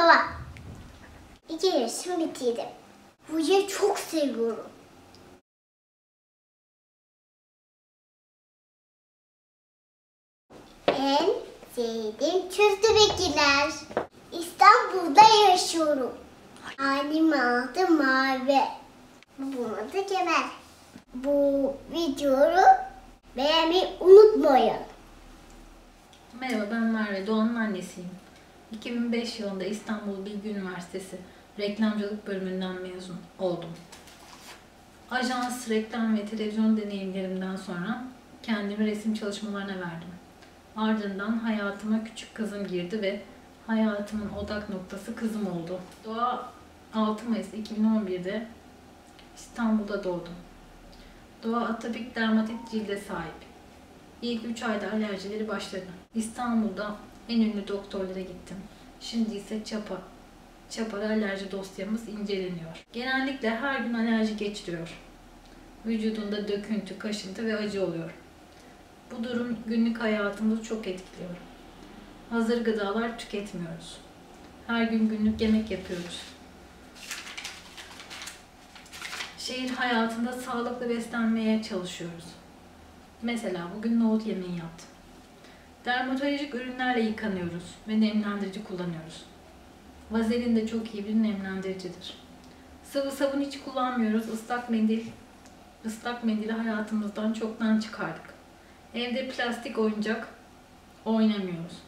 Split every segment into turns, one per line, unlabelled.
Doğa. İki yaşım bitirdim. Bu yeri çok seviyorum. En sevdiğim köstebekler. İstanbul'da yaşıyorum. Annem adı Mavi. Babamın adı Kemal. Bu videoyu beğenmeyi unutmayın.
Merhaba ben Merve, Doğan'ın annesiyim. 2005 yılında İstanbul Bilgi Üniversitesi Reklamcılık bölümünden mezun oldum. Ajans, reklam ve televizyon deneyimlerimden sonra kendimi resim çalışmalarına verdim. Ardından hayatıma küçük kızım girdi ve hayatımın odak noktası kızım oldu. Doğa 6 Mayıs 2011'de İstanbul'da doğdu. Doğa atopik dermatit cilde sahip. İlk 3 ayda alerjileri başladı. İstanbul'da en ünlü doktorlara gittim. Şimdi ise Çapa. Çapa'da alerji dosyamız inceleniyor. Genellikle her gün alerji geçiriyor. Vücudunda döküntü, kaşıntı ve acı oluyor. Bu durum günlük hayatımızı çok etkiliyor. Hazır gıdalar tüketmiyoruz. Her gün günlük yemek yapıyoruz. Şehir hayatında sağlıklı beslenmeye çalışıyoruz. Mesela bugün nohut yemeği yaptım. Dermatolojik ürünlerle yıkanıyoruz ve nemlendirici kullanıyoruz. Vazelin de çok iyi bir nemlendiricidir. Sıvı sabun hiç kullanmıyoruz. Islak mendil, ıslak mendili hayatımızdan çoktan çıkardık. Evde plastik oyuncak oynamıyoruz.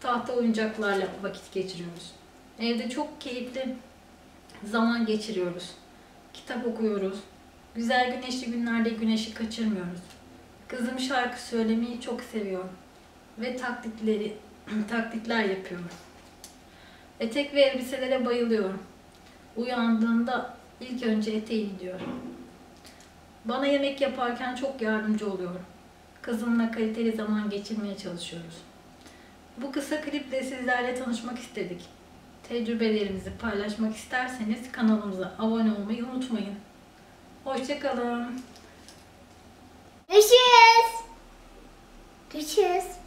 Tahta oyuncaklarla vakit geçiriyoruz. Evde çok keyifli zaman geçiriyoruz. Kitap okuyoruz. Güzel güneşli günlerde güneşi kaçırmıyoruz. Kızım şarkı söylemeyi çok seviyor ve taklitleri taklitler yapıyor. Etek ve elbiselere bayılıyor. Uyandığında ilk önce eteğim diyor. Bana yemek yaparken çok yardımcı oluyor. Kızımla kaliteli zaman geçirmeye çalışıyoruz. Bu kısa kliple sizlerle tanışmak istedik. Tecrübelerimizi paylaşmak isterseniz kanalımıza abone olmayı unutmayın. Hoşçakalın.
Görüşürüz. Görüşürüz.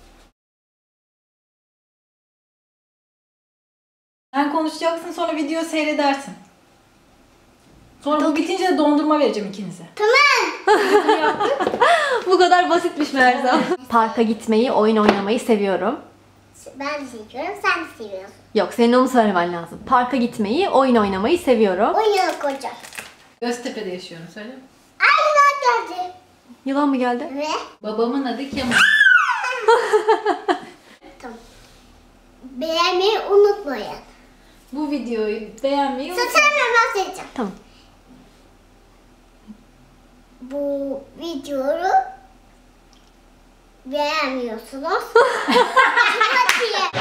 Konuşacaksın sonra video seyredersin. Sonra bu bitince de dondurma vereceğim ikinize.
Bu kadar basitmiş Merzan. Parka gitmeyi, oyun oynamayı seviyorum.
Ben de seviyorum, sen de seviyorsun.
Yok senin onu söylemen lazım. Parka gitmeyi, oyun oynamayı seviyorum.
Oyunu koyacağım.
Göztepe'de yaşıyorum söyle.
Ay geldi.
Yılan mı geldi?
Ve
Babamın adı Kemal.
tamam. Beğenmeyi unutmayın.
Videoyu beğenmeyi unutmayın.
Satırla bahsedeceğim.
Tamam.
Bu videoyu beğenmiyorsunuz. Hadi.